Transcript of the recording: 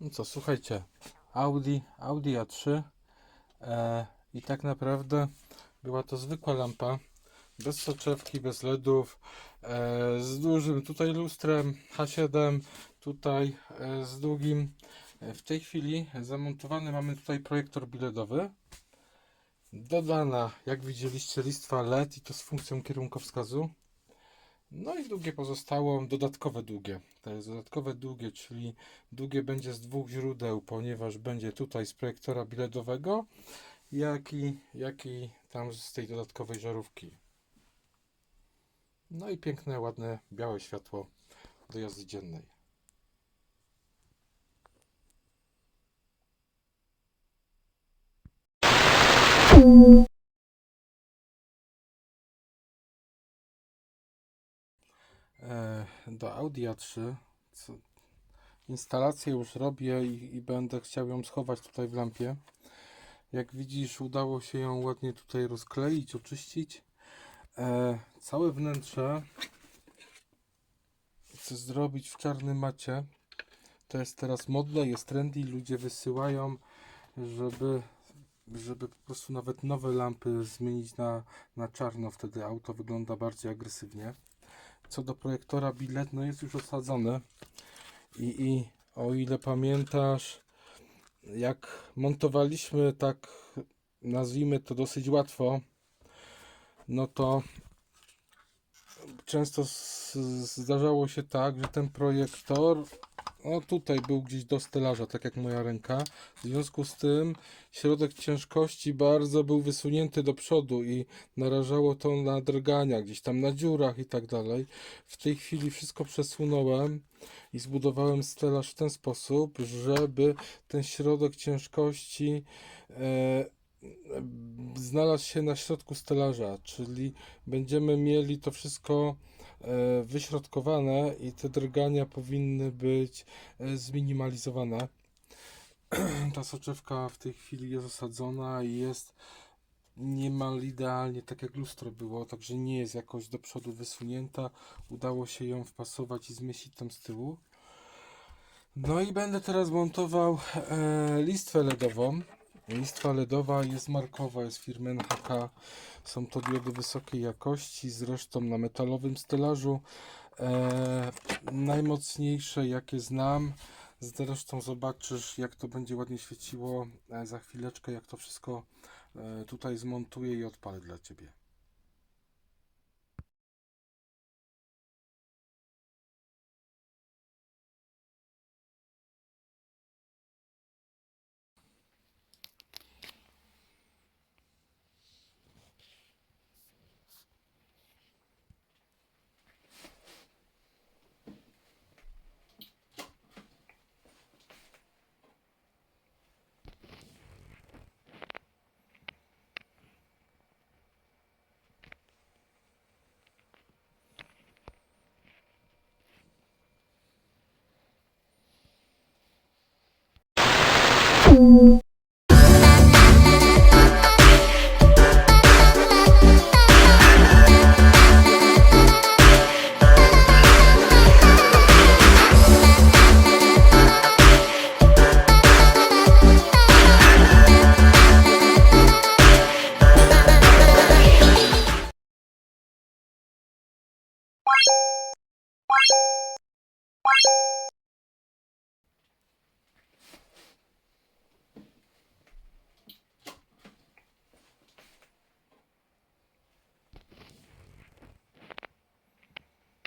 No co, słuchajcie, Audi, Audi A3 e, i tak naprawdę była to zwykła lampa, bez soczewki, bez LEDów, e, z dużym tutaj lustrem H7, tutaj e, z długim. E, W tej chwili zamontowany mamy tutaj projektor biledowy. Dodana, jak widzieliście, listwa LED i to z funkcją kierunkowskazu. No i długie pozostało, dodatkowe długie. To jest dodatkowe długie, czyli długie będzie z dwóch źródeł, ponieważ będzie tutaj z projektora biletowego, jak i, jak i tam z tej dodatkowej żarówki. No i piękne, ładne, białe światło do jazdy dziennej. Do Audi A3 co, instalację już robię i, i będę chciał ją schować tutaj w lampie. Jak widzisz, udało się ją ładnie tutaj rozkleić, oczyścić. E, całe wnętrze chcę zrobić w czarnym macie. To jest teraz modne, jest trendy, ludzie wysyłają, żeby, żeby po prostu nawet nowe lampy zmienić na, na czarno. Wtedy auto wygląda bardziej agresywnie. Co do projektora bilet, no jest już osadzony. I, I o ile pamiętasz, jak montowaliśmy tak, nazwijmy to dosyć łatwo, no to często zdarzało się tak, że ten projektor, no tutaj był gdzieś do stelaża, tak jak moja ręka. W związku z tym środek ciężkości bardzo był wysunięty do przodu i narażało to na drgania, gdzieś tam na dziurach i tak dalej. W tej chwili wszystko przesunąłem i zbudowałem stelaż w ten sposób, żeby ten środek ciężkości e, znalazł się na środku stelaża, czyli będziemy mieli to wszystko wyśrodkowane i te drgania powinny być e, zminimalizowane. Ta soczewka w tej chwili jest osadzona i jest niemal idealnie tak jak lustro było, także nie jest jakoś do przodu wysunięta. Udało się ją wpasować i zmieścić tam z tyłu. No i będę teraz montował e, listwę LEDową. Listwa LEDowa jest markowa, jest firmy NHK. Są to diody wysokiej jakości, zresztą na metalowym stelażu. E, najmocniejsze jakie znam. Zresztą zobaczysz jak to będzie ładnie świeciło e, za chwileczkę, jak to wszystko e, tutaj zmontuję i odpalę dla Ciebie. Bye.